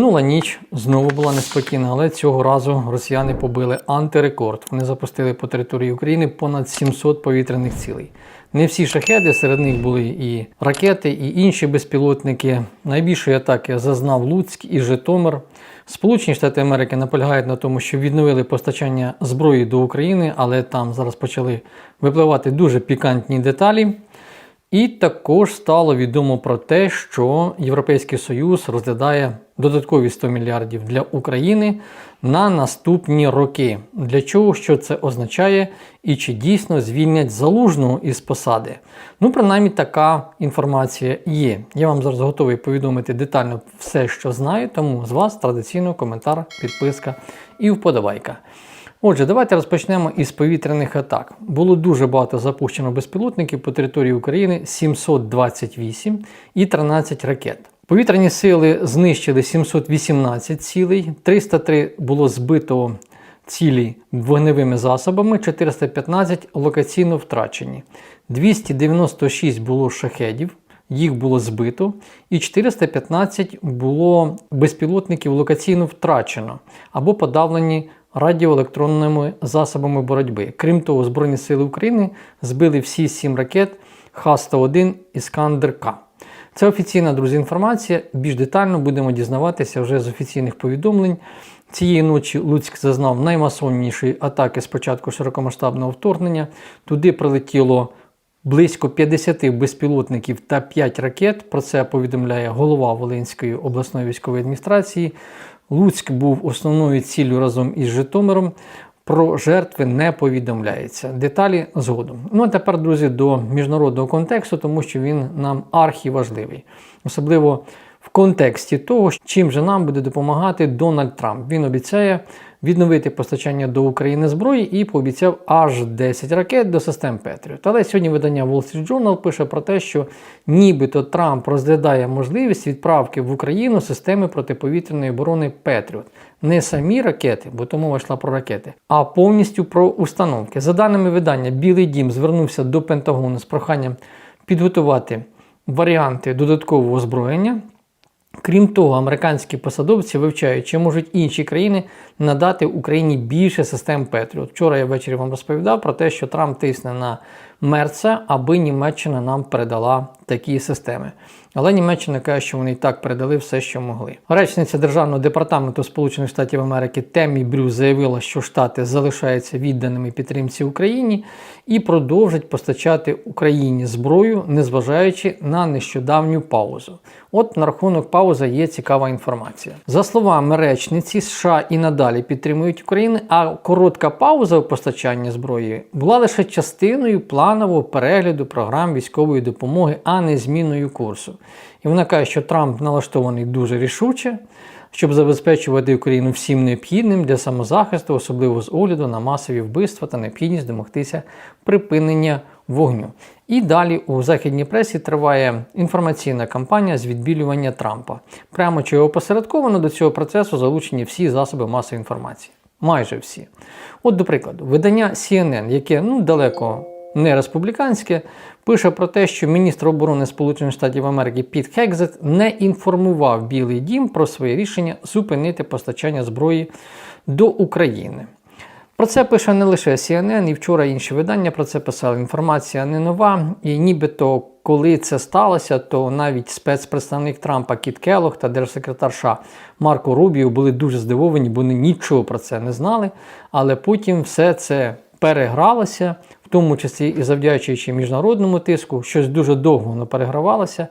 Минула ніч знову була неспокійна, але цього разу росіяни побили антирекорд. Вони запустили по території України понад 700 повітряних цілей. Не всі шахеди, серед них були і ракети, і інші безпілотники. Найбільшої атаки зазнав Луцьк і Житомир. Сполучені Штати Америки наполягають на тому, що відновили постачання зброї до України, але там зараз почали випливати дуже пікантні деталі. І також стало відомо про те, що Європейський Союз розглядає додаткові 100 мільярдів для України на наступні роки. Для чого що це означає і чи дійсно звільнять залужного із посади? Ну, принаймні, така інформація є. Я вам зараз готовий повідомити детально все, що знаю, тому з вас традиційно коментар, підписка і вподобайка. Отже, давайте розпочнемо із повітряних атак. Було дуже багато запущено безпілотників по території України 728 і 13 ракет. Повітряні сили знищили 718 цілей, 303 було збито цілі вогневими засобами, 415 локаційно втрачені, 296 було шахедів, їх було збито, і 415 було безпілотників локаційно втрачено або подавлені радіоелектронними засобами боротьби. Крім того, Збройні Сили України збили всі сім ракет Х-101 Іскандер-К. Це офіційна, друзі, інформація. Більш детально будемо дізнаватися вже з офіційних повідомлень. Цієї ночі Луцьк зазнав наймасовнішої атаки з початку широкомасштабного вторгнення. Туди прилетіло близько 50 безпілотників та 5 ракет. Про це повідомляє голова Волинської обласної військової адміністрації. Луцьк був основною ціллю разом із Житомиром. Про жертви не повідомляється. Деталі згодом. Ну а тепер, друзі, до міжнародного контексту, тому що він нам архіважливий. Особливо в контексті того, чим же нам буде допомагати Дональд Трамп. Він обіцяє відновити постачання до України зброї і пообіцяв аж 10 ракет до систем Петріот. Але сьогодні видання Wall Street Journal пише про те, що нібито Трамп розглядає можливість відправки в Україну системи протиповітряної оборони Петріот. Не самі ракети, бо тому йшла про ракети, а повністю про установки. За даними видання, Білий Дім звернувся до Пентагону з проханням підготувати варіанти додаткового озброєння. Крім того, американські посадовці вивчають, чи можуть інші країни надати Україні більше систем Петріот. Вчора я ввечері вам розповідав про те, що Трамп тисне на Мерца, аби Німеччина нам передала такі системи. Але Німеччина каже, що вони і так передали все, що могли. Речниця Державного департаменту Сполучених Штатів Америки Темі Брю заявила, що Штати залишаються відданими підтримці Україні і продовжать постачати Україні зброю, незважаючи на нещодавню паузу. От на рахунок паузи є цікава інформація. За словами речниці, США і надалі підтримують Україну, а коротка пауза у постачанні зброї була лише частиною планового перегляду програм військової допомоги, а не зміною курсу. І вона каже, що Трамп налаштований дуже рішуче, щоб забезпечувати Україну всім необхідним для самозахисту, особливо з огляду на масові вбивства та необхідність домогтися припинення вогню. І далі у західній пресі триває інформаційна кампанія з відбілювання Трампа. Прямо чи опосередковано до цього процесу залучені всі засоби масової інформації. Майже всі. От, до прикладу, видання CNN, яке ну, далеко не республіканське, пише про те, що міністр оборони Сполучених Штатів Америки Піт Хекзет не інформував Білий Дім про своє рішення зупинити постачання зброї до України. Про це пише не лише CNN, і вчора інші видання про це писали. Інформація не нова, і нібито коли це сталося, то навіть спецпредставник Трампа Кіт Келлог та держсекретар США Марко Рубіо були дуже здивовані, бо вони нічого про це не знали. Але потім все це перегралося, тому числі і завдячуючи міжнародному тиску, щось дуже довго воно перегравалося.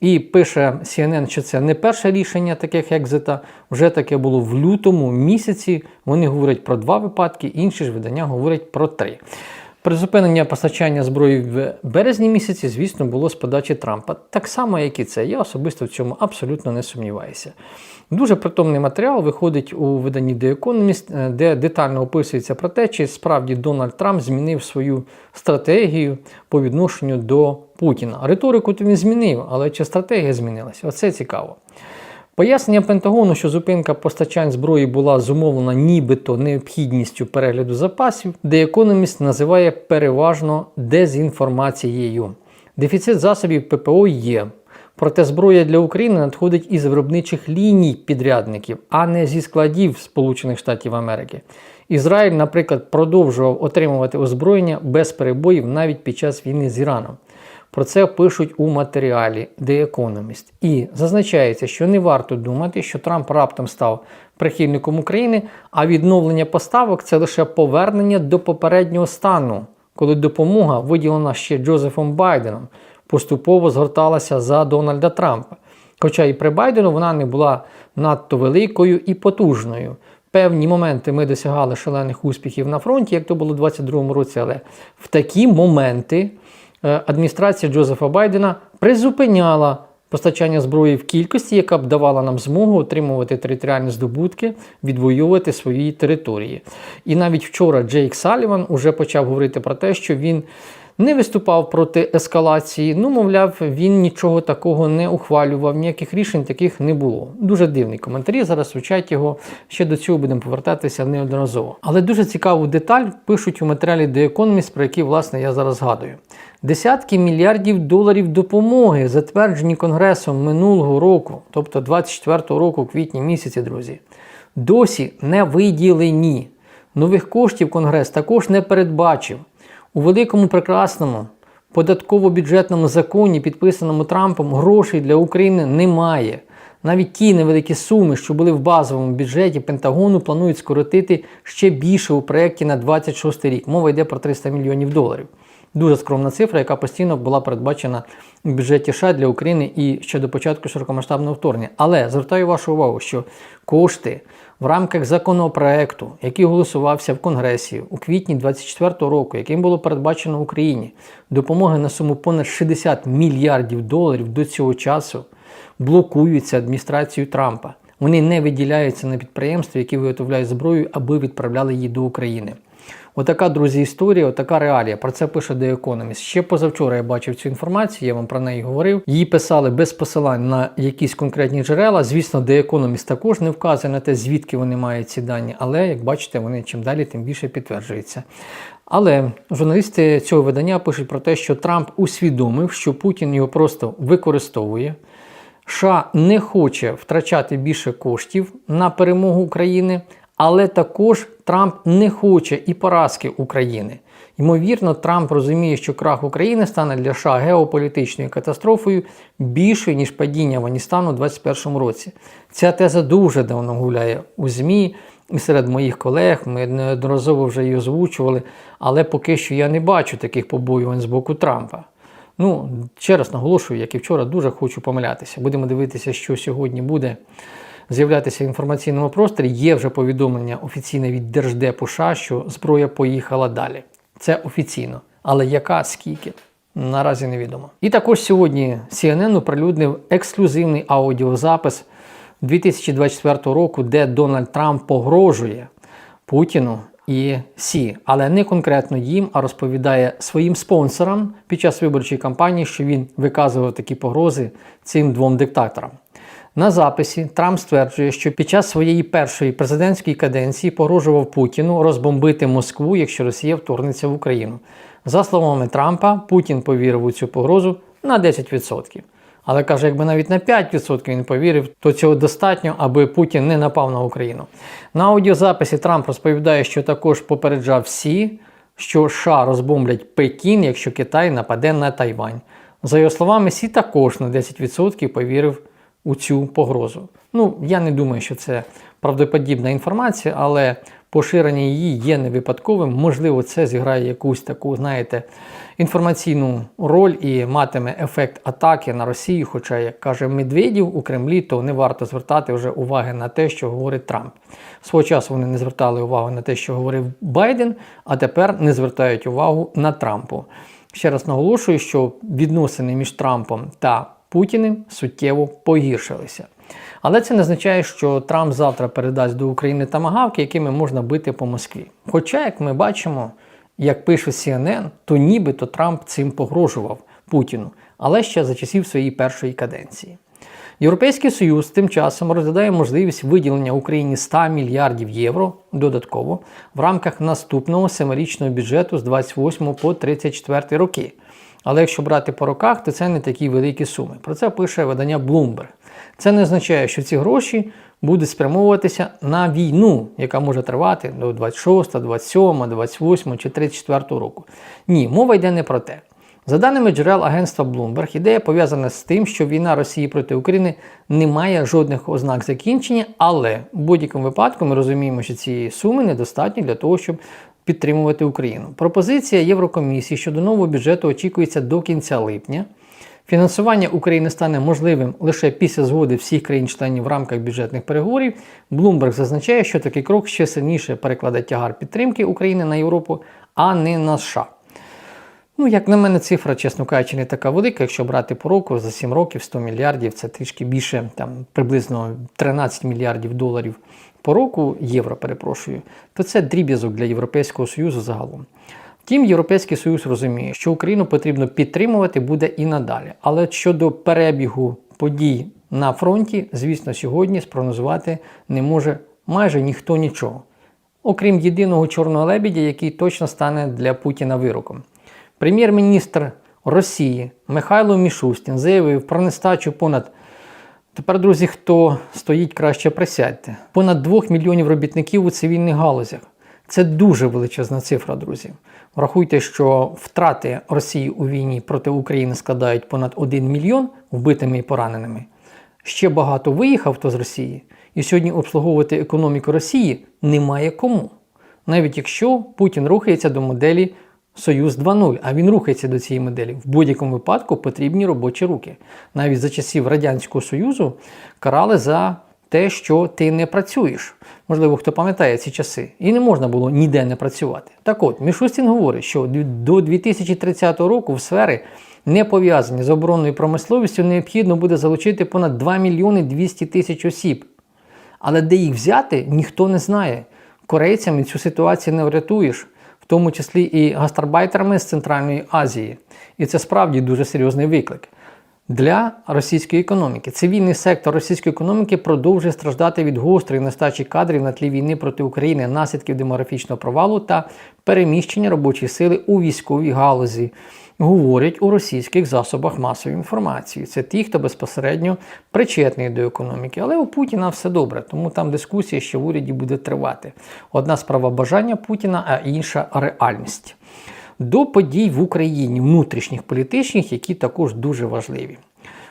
І пише CNN, що це не перше рішення таких екзита, вже таке було в лютому місяці. Вони говорять про два випадки, інші ж видання говорять про три. Призупинення постачання зброї в березні місяці, звісно, було з подачі Трампа. Так само, як і це. Я особисто в цьому абсолютно не сумніваюся. Дуже притомний матеріал виходить у виданні The Economist, е, де детально описується про те, чи справді Дональд Трамп змінив свою стратегію по відношенню до Путіна. Риторику то він змінив, але чи стратегія змінилася? Оце цікаво. Пояснення Пентагону, що зупинка постачань зброї була зумовлена нібито необхідністю перегляду запасів, де економіст називає переважно дезінформацією. Дефіцит засобів ППО є. Проте зброя для України надходить із виробничих ліній підрядників, а не зі складів Сполучених Штатів Америки. Ізраїль, наприклад, продовжував отримувати озброєння без перебоїв навіть під час війни з Іраном. Про це пишуть у матеріалі The Economist. І зазначається, що не варто думати, що Трамп раптом став прихильником України, а відновлення поставок це лише повернення до попереднього стану, коли допомога, виділена ще Джозефом Байденом, поступово згорталася за Дональда Трампа. Хоча і при Байдену вона не була надто великою і потужною. Певні моменти ми досягали шалених успіхів на фронті, як то було у 2022 році, але в такі моменти е, адміністрація Джозефа Байдена призупиняла постачання зброї в кількості, яка б давала нам змогу отримувати територіальні здобутки, відвоювати свої території. І навіть вчора Джейк Саліван уже почав говорити про те, що він не виступав проти ескалації. Ну, мовляв, він нічого такого не ухвалював, ніяких рішень таких не було. Дуже дивний коментарі. Зараз звучать його. Ще до цього будемо повертатися неодноразово. Але дуже цікаву деталь пишуть у матеріалі The Economist, про який, власне, я зараз згадую. Десятки мільярдів доларів допомоги, затверджені Конгресом минулого року, тобто 24-го року, квітні місяці, друзі, досі не виділені. Нових коштів Конгрес також не передбачив. У великому прекрасному податково-бюджетному законі, підписаному Трампом, грошей для України немає. Навіть ті невеликі суми, що були в базовому бюджеті Пентагону, планують скоротити ще більше у проєкті на 26 рік. Мова йде про 300 мільйонів доларів. Дуже скромна цифра, яка постійно була передбачена в бюджеті США для України і ще до початку широкомасштабного вторгнення. Але звертаю вашу увагу, що кошти в рамках законопроекту, який голосувався в Конгресі у квітні 2024 року, яким було передбачено Україні допомоги на суму понад 60 мільярдів доларів до цього часу, блокуються адміністрацією Трампа. Вони не виділяються на підприємства, які виготовляють зброю, аби відправляли її до України. Отака, друзі, історія, отака реалія. Про це пише The Economist. Ще позавчора я бачив цю інформацію, я вам про неї говорив. Її писали без посилань на якісь конкретні джерела. Звісно, The Economist також не вказує на те, звідки вони мають ці дані, але як бачите, вони чим далі, тим більше підтверджуються. Але журналісти цього видання пишуть про те, що Трамп усвідомив, що Путін його просто використовує. США не хоче втрачати більше коштів на перемогу України, але також Трамп не хоче і поразки України. Ймовірно, Трамп розуміє, що крах України стане для США геополітичною катастрофою більшою, ніж падіння Афганістану у 2021 році. Ця теза дуже давно гуляє у ЗМІ і серед моїх колег. Ми неодноразово вже її озвучували, але поки що я не бачу таких побоювань з боку Трампа. Ну, ще раз наголошую, як і вчора, дуже хочу помилятися. Будемо дивитися, що сьогодні буде з'являтися в інформаційному просторі. Є вже повідомлення офіційне від Держдепу США, що зброя поїхала далі. Це офіційно. Але яка, скільки? Наразі невідомо. І також сьогодні CNN оприлюднив ексклюзивний аудіозапис 2024 року, де Дональд Трамп погрожує Путіну і Сі, але не конкретно їм, а розповідає своїм спонсорам під час виборчої кампанії, що він виказував такі погрози цим двом диктаторам. На записі Трамп стверджує, що під час своєї першої президентської каденції погрожував Путіну розбомбити Москву, якщо Росія вторгнеться в Україну. За словами Трампа, Путін повірив у цю погрозу на 10%. Але каже, якби навіть на 5% він повірив, то цього достатньо, аби Путін не напав на Україну. На аудіозаписі Трамп розповідає, що також попереджав всі, що США розбомблять Пекін, якщо Китай нападе на Тайвань. За його словами, Сі також на 10% повірив у цю погрозу. Ну, я не думаю, що це правдоподібна інформація, але поширення її є не випадковим. Можливо, це зіграє якусь таку, знаєте, інформаційну роль і матиме ефект атаки на Росію. Хоча, як каже Медведів у Кремлі, то не варто звертати вже уваги на те, що говорить Трамп. Свого часу вони не звертали увагу на те, що говорив Байден, а тепер не звертають увагу на Трампу. Ще раз наголошую, що відносини між Трампом та Путіним суттєво погіршилися. Але це не означає, що Трамп завтра передасть до України тамагавки, якими можна бити по Москві. Хоча, як ми бачимо, як пише CNN, то нібито Трамп цим погрожував Путіну, але ще за часів своєї першої каденції. Європейський Союз тим часом розглядає можливість виділення Україні 100 мільярдів євро додатково в рамках наступного семирічного бюджету з 28 по 34 роки. Але якщо брати по роках, то це не такі великі суми. Про це пише видання Bloomberg. Це не означає, що ці гроші будуть спрямовуватися на війну, яка може тривати до 26, 27, 28 чи 34 року. Ні, мова йде не про те. За даними джерел агентства Bloomberg, ідея пов'язана з тим, що війна Росії проти України не має жодних ознак закінчення, але в будь-якому випадку ми розуміємо, що цієї суми недостатньо для того, щоб підтримувати Україну. Пропозиція Єврокомісії щодо нового бюджету очікується до кінця липня. Фінансування України стане можливим лише після згоди всіх країн-членів в рамках бюджетних переговорів. Bloomberg зазначає, що такий крок ще сильніше перекладе тягар підтримки України на Європу, а не на США. Ну, як на мене, цифра, чесно кажучи, не така велика. Якщо брати по року за 7 років 100 мільярдів, це трішки більше, там приблизно 13 мільярдів доларів року, євро, перепрошую, то це дріб'язок для Європейського Союзу загалом. Втім, Європейський Союз розуміє, що Україну потрібно підтримувати буде і надалі. Але щодо перебігу подій на фронті, звісно, сьогодні спрогнозувати не може майже ніхто нічого. Окрім єдиного чорного лебідя, який точно стане для Путіна вироком. Прем'єр-міністр Росії Михайло Мішустін заявив про нестачу понад тепер, друзі, хто стоїть краще присядьте, понад 2 мільйонів робітників у цивільних галузях. Це дуже величезна цифра, друзі. Врахуйте, що втрати Росії у війні проти України складають понад 1 мільйон вбитими і пораненими. Ще багато виїхав хто з Росії, і сьогодні обслуговувати економіку Росії немає кому. Навіть якщо Путін рухається до моделі Союз 2.0, а він рухається до цієї моделі. В будь-якому випадку потрібні робочі руки. Навіть за часів Радянського Союзу карали за те, що ти не працюєш. Можливо, хто пам'ятає ці часи, і не можна було ніде не працювати. Так от, Мішустін говорить, що до 2030 року в сфери, не пов'язані з оборонною промисловістю, необхідно буде залучити понад 2 мільйони 200 тисяч осіб. Але де їх взяти, ніхто не знає. Корейцями цю ситуацію не врятуєш, тому числі і гастарбайтерами з Центральної Азії. І це справді дуже серйозний виклик для російської економіки. Цивільний сектор російської економіки продовжує страждати від гострої нестачі кадрів на тлі війни проти України, наслідків демографічного провалу та переміщення робочої сили у військовій галузі. Говорять у російських засобах масової інформації. Це ті, хто безпосередньо причетний до економіки. Але у Путіна все добре, тому там дискусія ще в уряді буде тривати. Одна справа бажання Путіна, а інша реальність до подій в Україні, внутрішніх політичних, які також дуже важливі.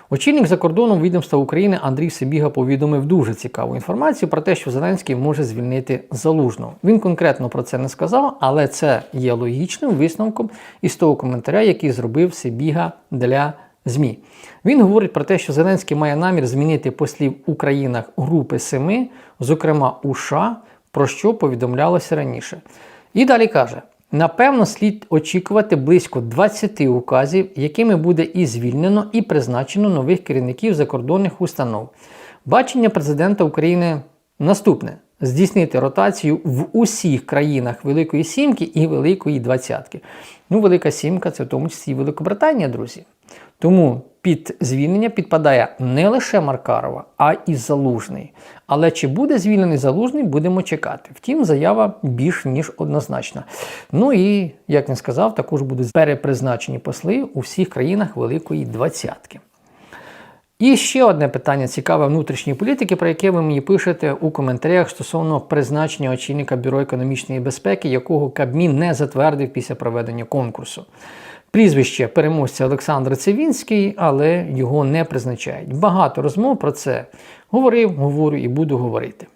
Очільник закордонного відомства України Андрій Сибіга повідомив дуже цікаву інформацію про те, що Зеленський може звільнити залужного. Він конкретно про це не сказав, але це є логічним висновком із того коментаря, який зробив Сибіга для ЗМІ. Він говорить про те, що Зеленський має намір змінити послів у країнах Групи Семи, зокрема у США, про що повідомлялося раніше. І далі каже. Напевно, слід очікувати близько 20 указів, якими буде і звільнено, і призначено нових керівників закордонних установ. Бачення президента України наступне: здійснити ротацію в усіх країнах Великої Сімки і Великої Двадцятки. Ну, Велика Сімка це в тому числі і Великобританія, друзі. Тому під звільнення підпадає не лише Маркарова, а і Залужний. Але чи буде звільнений Залужний, будемо чекати. Втім, заява більш ніж однозначна. Ну і, як він сказав, також будуть перепризначені посли у всіх країнах Великої Двадцятки. І ще одне питання цікаве внутрішньої політики, про яке ви мені пишете у коментарях стосовно призначення очільника Бюро економічної безпеки, якого Кабмін не затвердив після проведення конкурсу. Прізвище переможця Олександр Цивінський, але його не призначають. Багато розмов про це говорив, говорю і буду говорити.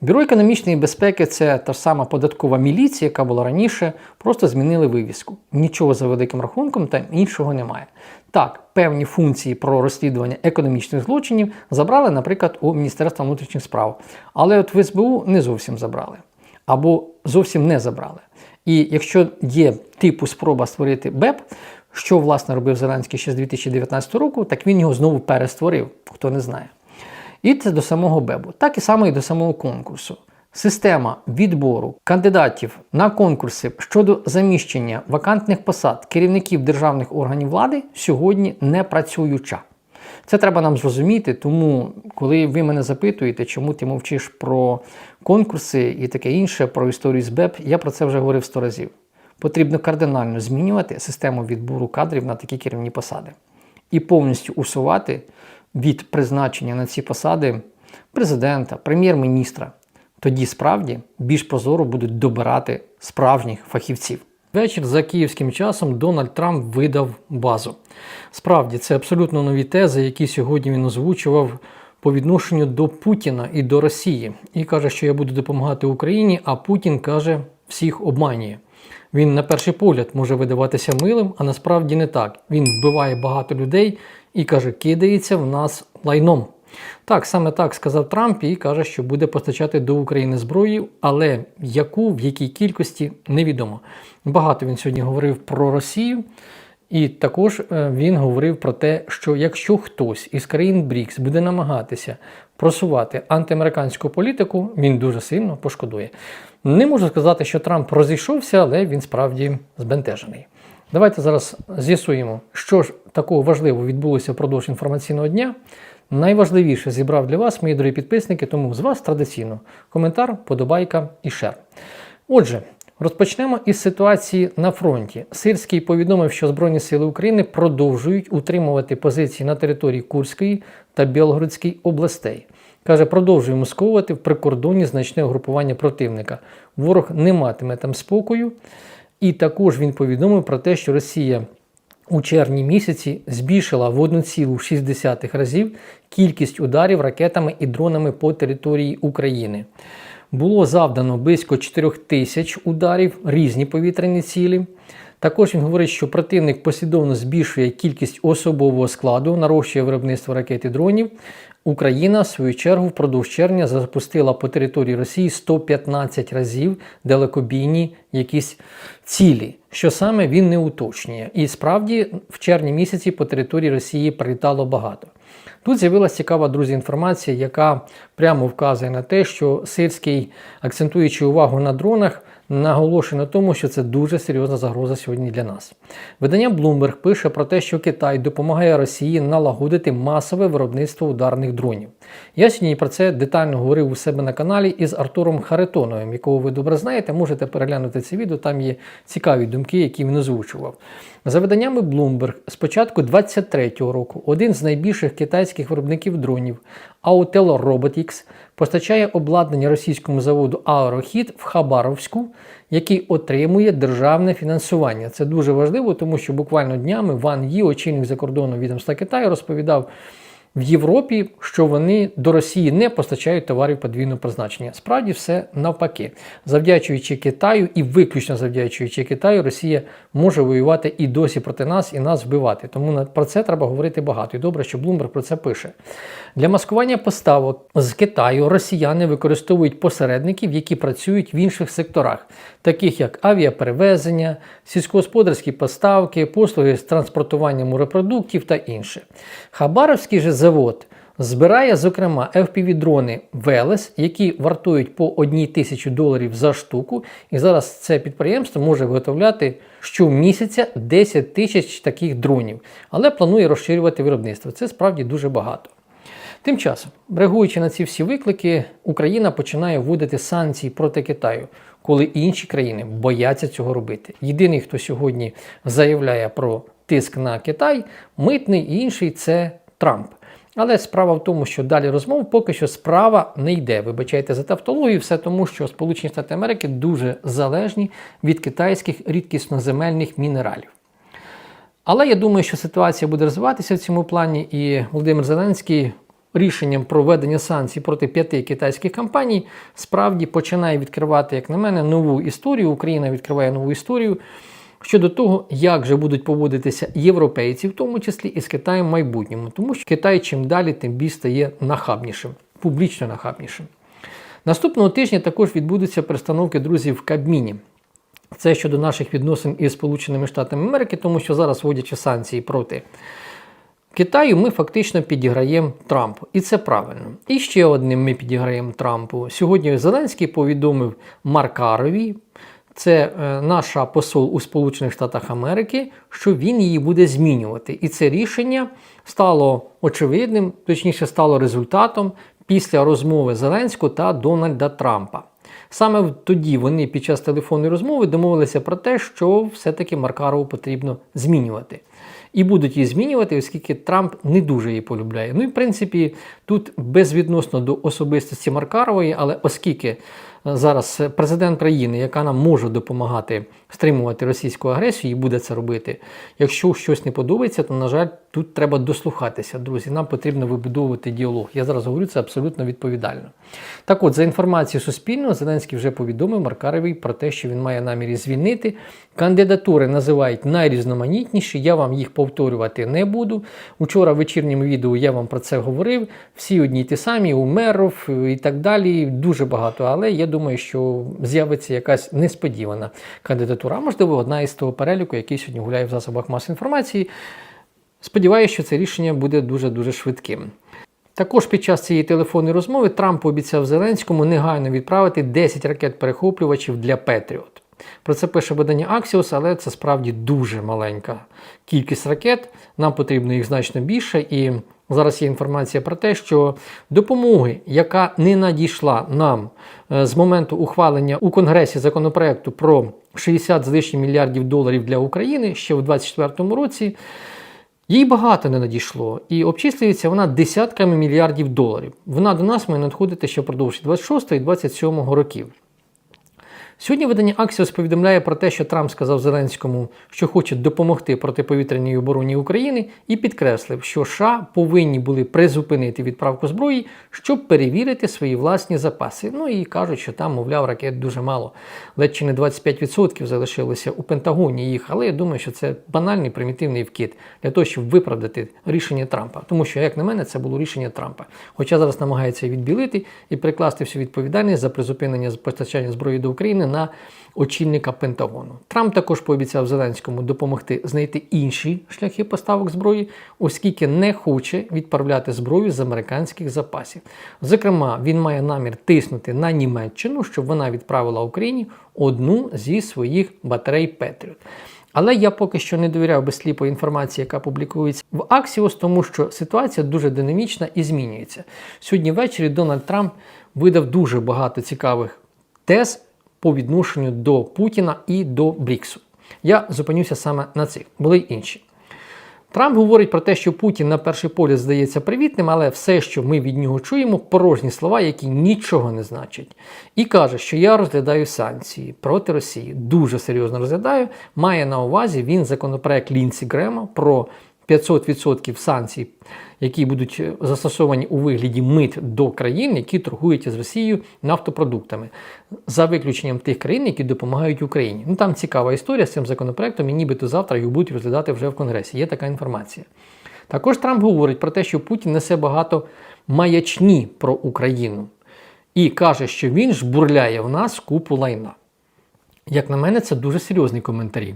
Бюро економічної безпеки це та ж сама податкова міліція, яка була раніше, просто змінили вивіску. Нічого за великим рахунком там іншого немає. Так, певні функції про розслідування економічних злочинів забрали, наприклад, у Міністерства внутрішніх справ. Але от в СБУ не зовсім забрали. Або зовсім не забрали. І якщо є типу спроба створити БЕП, що власне робив Зеленський ще з 2019 року, так він його знову перестворив, хто не знає. І це до самого БЕБу, так і саме і до самого конкурсу. Система відбору кандидатів на конкурси щодо заміщення вакантних посад керівників державних органів влади сьогодні не працююча. Це треба нам зрозуміти, тому коли ви мене запитуєте, чому ти мовчиш про конкурси і таке інше, про історію з БЕП, я про це вже говорив сто разів. Потрібно кардинально змінювати систему відбору кадрів на такі керівні посади і повністю усувати від призначення на ці посади президента, прем'єр-міністра. Тоді справді більш прозоро будуть добирати справжніх фахівців. Вечір за київським часом Дональд Трамп видав базу. Справді, це абсолютно нові тези, які сьогодні він озвучував по відношенню до Путіна і до Росії. І каже, що я буду допомагати Україні, а Путін каже, всіх обманює. Він на перший погляд може видаватися милим, а насправді не так. Він вбиває багато людей і каже, кидається в нас лайном. Так, саме так сказав Трамп і каже, що буде постачати до України зброю, але яку, в якій кількості невідомо. Багато він сьогодні говорив про Росію, і також е, він говорив про те, що якщо хтось із країн БРІКС буде намагатися просувати антиамериканську політику, він дуже сильно пошкодує. Не можу сказати, що Трамп розійшовся, але він справді збентежений. Давайте зараз з'ясуємо, що ж такого важливого відбулося впродовж інформаційного дня. Найважливіше зібрав для вас, мої дорогі підписники, тому з вас традиційно коментар, подобайка і шер. Отже, розпочнемо із ситуації на фронті. Сирський повідомив, що Збройні Сили України продовжують утримувати позиції на території Курської та Білгородської областей. Каже, продовжуємо сковувати в прикордоні значне угрупування противника. Ворог не матиме там спокою. І також він повідомив про те, що Росія у червні місяці збільшила в 1,6 разів кількість ударів ракетами і дронами по території України. Було завдано близько 4 тисяч ударів різні повітряні цілі. Також він говорить, що противник послідовно збільшує кількість особового складу, нарощує виробництво ракет і дронів. Україна, в свою чергу, впродовж червня запустила по території Росії 115 разів далекобійні якісь цілі, що саме він не уточнює. І справді в червні місяці по території Росії прилітало багато. Тут з'явилася цікава, друзі, інформація, яка прямо вказує на те, що Сирський, акцентуючи увагу на дронах, наголошує на тому, що це дуже серйозна загроза сьогодні для нас. Видання Bloomberg пише про те, що Китай допомагає Росії налагодити масове виробництво ударних дронів. Я сьогодні про це детально говорив у себе на каналі із Артуром Харитоновим, якого ви добре знаєте. Можете переглянути це відео, там є цікаві думки, які він озвучував. За виданнями Bloomberg, з початку 2023 року один з найбільших китайських виробників дронів Autel Robotics постачає обладнання російському заводу Аерохід в Хабаровську, який отримує державне фінансування. Це дуже важливо, тому що буквально днями Ван Ї, очільник закордонного відомства Китаю, розповідав. В Європі, що вони до Росії не постачають товарів подвійного призначення. Справді все навпаки. Завдячуючи Китаю і виключно завдячуючи Китаю, Росія може воювати і досі проти нас, і нас вбивати. Тому про це треба говорити багато. І добре, що Блумберг про це пише. Для маскування поставок з Китаю росіяни використовують посередників, які працюють в інших секторах, таких як авіаперевезення, сільськогосподарські поставки, послуги з транспортуванням морепродуктів та інше. Хабаровський же завод збирає, зокрема, FPV-дрони Велес, які вартують по 1 тисячу доларів за штуку. І зараз це підприємство може виготовляти щомісяця 10 тисяч таких дронів, але планує розширювати виробництво. Це справді дуже багато. Тим часом, реагуючи на ці всі виклики, Україна починає вводити санкції проти Китаю, коли інші країни бояться цього робити. Єдиний, хто сьогодні заявляє про тиск на Китай, митний і інший це Трамп. Але справа в тому, що далі розмов поки що справа не йде. Вибачайте за тавтологію, все тому, що Сполучені Штати Америки дуже залежні від китайських рідкісноземельних мінералів. Але я думаю, що ситуація буде розвиватися в цьому плані, і Володимир Зеленський рішенням про введення санкцій проти п'яти китайських компаній справді починає відкривати, як на мене, нову історію. Україна відкриває нову історію щодо того, як же будуть поводитися європейці, в тому числі і з Китаєм в майбутньому, тому що Китай чим далі, тим більше стає нахабнішим, публічно нахабнішим. Наступного тижня також відбудуться перестановки друзів в Кабміні. Це щодо наших відносин із Сполученими Штатами Америки, тому що зараз вводячи санкції проти Китаю, ми фактично підіграємо Трампу. І це правильно. І ще одним ми підіграємо Трампу. Сьогодні Зеленський повідомив Маркарові, це е, наша посол у Сполучених Штатах Америки, що він її буде змінювати. І це рішення стало очевидним, точніше, стало результатом після розмови Зеленського та Дональда Трампа. Саме тоді вони під час телефонної розмови домовилися про те, що все-таки Маркарову потрібно змінювати. І будуть її змінювати, оскільки Трамп не дуже її полюбляє. Ну і в принципі, тут безвідносно до особистості Маркарової, але оскільки е, зараз президент країни, яка нам може допомагати стримувати російську агресію, і буде це робити. Якщо щось не подобається, то на жаль, тут треба дослухатися, друзі. Нам потрібно вибудовувати діалог. Я зараз говорю це абсолютно відповідально. Так от, за інформацією Суспільного, Зеленський вже повідомив Маркаровій про те, що він має намірі звільнити. Кандидатури називають найрізноманітніші. Я вам їх повторювати не буду. Учора в вечірньому відео я вам про це говорив. Всі одні й ті самі, Умеров і так далі. Дуже багато. Але я думаю, що з'явиться якась несподівана кандидатура. Можливо, одна із того переліку, який сьогодні гуляє в засобах масової інформації. Сподіваюся, що це рішення буде дуже-дуже швидким. Також під час цієї телефонної розмови Трамп пообіцяв Зеленському негайно відправити 10 ракет-перехоплювачів для Петріот. Про це пише видання Axios, але це справді дуже маленька кількість ракет. Нам потрібно їх значно більше. І зараз є інформація про те, що допомоги, яка не надійшла нам е, з моменту ухвалення у Конгресі законопроекту про 60 з лишнім мільярдів доларів для України ще у 2024 році. Їй багато не надійшло, і обчислюється вона десятками мільярдів доларів. Вона до нас має надходити ще впродовж 26 і 27 років. Сьогодні видання Axios повідомляє про те, що Трамп сказав Зеленському, що хоче допомогти протиповітряній обороні України, і підкреслив, що США повинні були призупинити відправку зброї, щоб перевірити свої власні запаси. Ну і кажуть, що там, мовляв, ракет дуже мало. Ледь чи не 25% залишилося у Пентагоні їх, але я думаю, що це банальний примітивний вкид для того, щоб виправдати рішення Трампа. Тому що, як на мене, це було рішення Трампа. Хоча зараз намагається відбілити і прикласти всю відповідальність за призупинення постачання зброї до України на очільника Пентагону. Трамп також пообіцяв Зеленському допомогти знайти інші шляхи поставок зброї, оскільки не хоче відправляти зброю з американських запасів. Зокрема, він має намір тиснути на Німеччину, щоб вона відправила Україні одну зі своїх батарей Петріот. Але я поки що не довіряв безсліпої інформації, яка публікується в Axios, тому що ситуація дуже динамічна і змінюється. Сьогодні ввечері Дональд Трамп видав дуже багато цікавих тез по відношенню до Путіна і до Бріксу. Я зупинюся саме на цих, були й інші. Трамп говорить про те, що Путін на перший погляд здається привітним, але все, що ми від нього чуємо, порожні слова, які нічого не значать. І каже, що я розглядаю санкції проти Росії. Дуже серйозно розглядаю. Має на увазі він законопроект Лінсі Грема про 500% санкцій, які будуть е, застосовані у вигляді мит до країн, які торгують з Росією нафтопродуктами, за виключенням тих країн, які допомагають Україні. Ну там цікава історія з цим законопроектом, і нібито завтра його будуть розглядати вже в Конгресі. Є така інформація. Також Трамп говорить про те, що Путін несе багато маячні про Україну і каже, що він жбурляє в нас купу лайна. Як на мене, це дуже серйозні коментарі.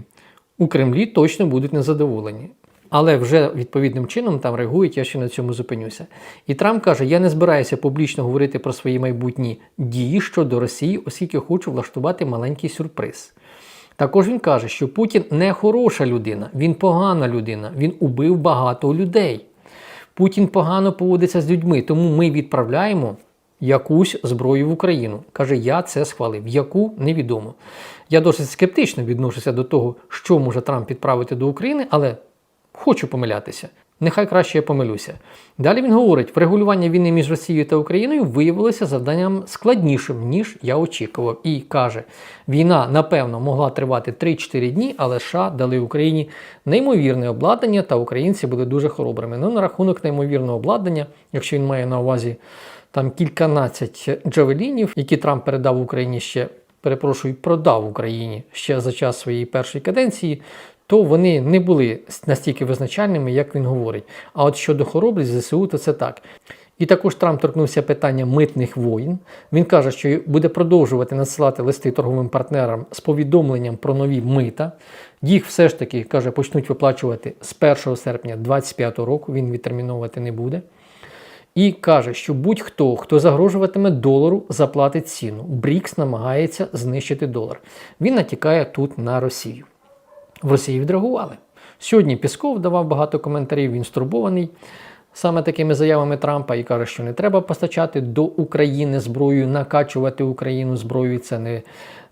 У Кремлі точно будуть незадоволені. Але вже відповідним чином там реагують, я ще на цьому зупинюся. І Трамп каже: я не збираюся публічно говорити про свої майбутні дії щодо Росії, оскільки хочу влаштувати маленький сюрприз. Також він каже, що Путін не хороша людина, він погана людина, він убив багато людей. Путін погано поводиться з людьми, тому ми відправляємо якусь зброю в Україну. Каже, я це схвалив. Яку невідомо. Я досить скептично відношуся до того, що може Трамп відправити до України, але хочу помилятися. Нехай краще я помилюся. Далі він говорить, врегулювання війни між Росією та Україною виявилося завданням складнішим, ніж я очікував. І каже, війна, напевно, могла тривати 3-4 дні, але США дали Україні неймовірне обладнання, та українці були дуже хоробрими. Ну, на рахунок неймовірного обладнання, якщо він має на увазі там кільканадцять джавелінів, які Трамп передав Україні ще, перепрошую, продав Україні ще за час своєї першої каденції, то вони не були настільки визначальними, як він говорить. А от щодо хоробрість ЗСУ, то це так. І також Трамп торкнувся питання митних воїн. Він каже, що буде продовжувати надсилати листи торговим партнерам з повідомленням про нові мита. Їх все ж таки каже, почнуть виплачувати з 1 серпня 2025 року. Він відтерміновувати не буде. І каже, що будь-хто, хто загрожуватиме долару, заплатить ціну. Брікс намагається знищити долар. Він натякає тут на Росію. В Росії відреагували. Сьогодні Пісков давав багато коментарів, він стурбований саме такими заявами Трампа і каже, що не треба постачати до України зброю, накачувати Україну зброєю. Це не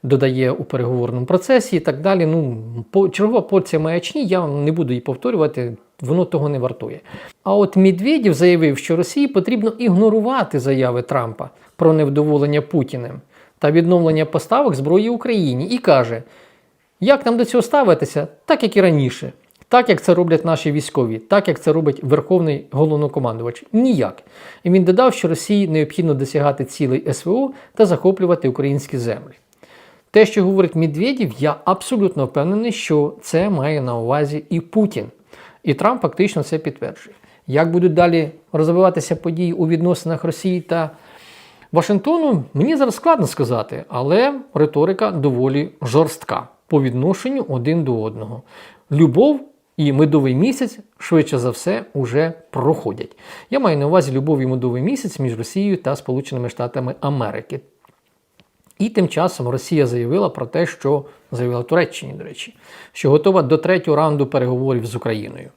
додає у переговорному процесі і так далі. Ну, по, чергова порція маячні, я вам не буду її повторювати, воно того не вартує. А от Медведєв заявив, що Росії потрібно ігнорувати заяви Трампа про невдоволення Путіним та відновлення поставок зброї Україні і каже, як нам до цього ставитися, так як і раніше. Так як це роблять наші військові, так як це робить Верховний головнокомандувач, ніяк. І він додав, що Росії необхідно досягати цілей СВО та захоплювати українські землі. Те, що говорить Медведєв, я абсолютно впевнений, що це має на увазі і Путін. І Трамп фактично це підтверджує. Як будуть далі розвиватися події у відносинах Росії та Вашингтону, мені зараз складно сказати, але риторика доволі жорстка по відношенню один до одного. Любов і медовий місяць, швидше за все, уже проходять. Я маю на увазі любов і медовий місяць між Росією та Сполученими Штатами Америки. І тим часом Росія заявила про те, що заявила Туреччині, до речі, що готова до третього раунду переговорів з Україною.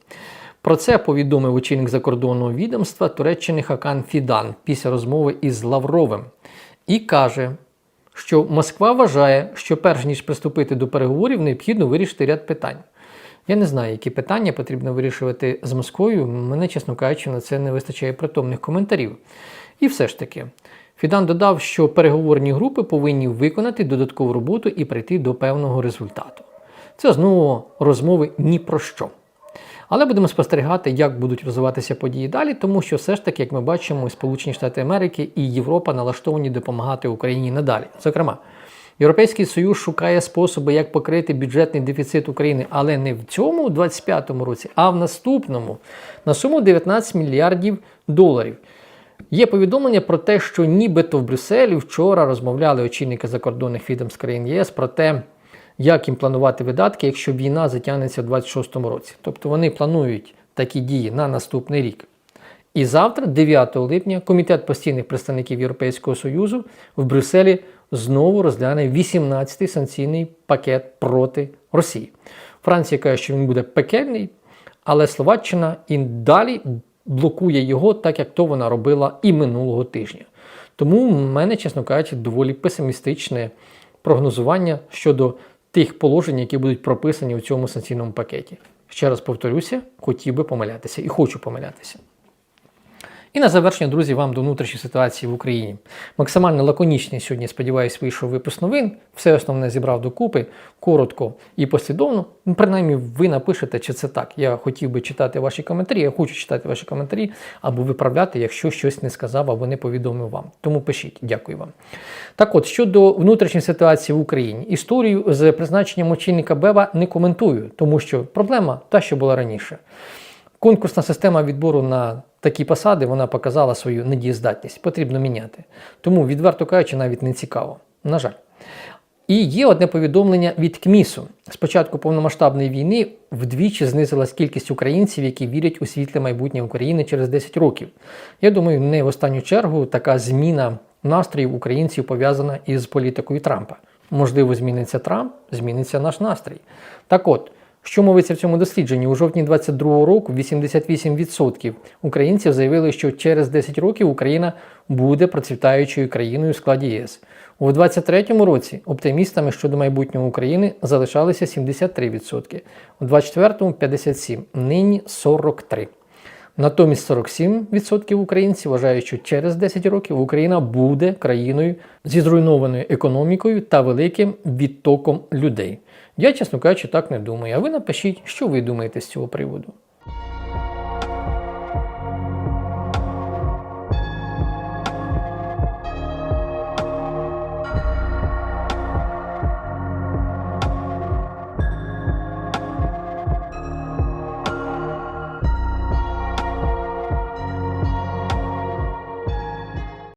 Про це повідомив очільник закордонного відомства Туреччини Хакан Фідан після розмови із Лавровим і каже, що Москва вважає, що перш ніж приступити до переговорів, необхідно вирішити ряд питань. Я не знаю, які питання потрібно вирішувати з Москвою. Мене, чесно кажучи, на це не вистачає притомних коментарів. І все ж таки, Фідан додав, що переговорні групи повинні виконати додаткову роботу і прийти до певного результату. Це знову розмови ні про що. Але будемо спостерігати, як будуть розвиватися події далі, тому що все ж таки, як ми бачимо, Сполучені Штати Америки і Європа налаштовані допомагати Україні надалі. Зокрема, Європейський Союз шукає способи, як покрити бюджетний дефіцит України, але не в цьому 25-му році, а в наступному на суму 19 мільярдів доларів. Є повідомлення про те, що нібито в Брюсселі вчора розмовляли очільники закордонних відомств країн ЄС про те, як їм планувати видатки, якщо війна затягнеться в 26-му році. Тобто вони планують такі дії на наступний рік. І завтра, 9 липня, Комітет постійних представників Європейського Союзу в Брюсселі знову розгляне 18-й санкційний пакет проти Росії. Франція каже, що він буде пекельний, але Словаччина і далі блокує його, так як то вона робила і минулого тижня. Тому в мене, чесно кажучи, доволі песимістичне прогнозування щодо тих положень, які будуть прописані у цьому санкційному пакеті. Ще раз повторюся, хотів би помилятися і хочу помилятися. І на завершення, друзі, вам до внутрішньої ситуації в Україні. Максимально лаконічний сьогодні, сподіваюсь, вийшов випуск новин. Все основне зібрав докупи, коротко і послідовно. Ну, принаймні, ви напишете, чи це так. Я хотів би читати ваші коментарі, я хочу читати ваші коментарі або виправляти, якщо щось не сказав або не повідомив вам. Тому пишіть, дякую вам. Так от, щодо внутрішньої ситуації в Україні, історію з призначенням очільника Бева не коментую, тому що проблема та, що була раніше. Конкурсна система відбору на такі посади вона показала свою недієздатність. Потрібно міняти. Тому, відверто кажучи, навіть не цікаво. На жаль. І є одне повідомлення від КМІСу. Спочатку повномасштабної війни вдвічі знизилась кількість українців, які вірять у світле майбутнє України через 10 років. Я думаю, не в останню чергу така зміна настроїв українців пов'язана із політикою Трампа. Можливо, зміниться Трамп, зміниться наш настрій. Так от. Що мовиться в цьому дослідженні? У жовтні 2022 року 88% українців заявили, що через 10 років Україна буде процвітаючою країною у складі ЄС. У 2023 році оптимістами щодо майбутнього України залишалися 73%, у 2024 – 57%, нині 43%. Натомість 47% українців вважають, що через 10 років Україна буде країною зі зруйнованою економікою та великим відтоком людей. Я, чесно кажучи, так не думаю. А ви напишіть, що ви думаєте з цього приводу.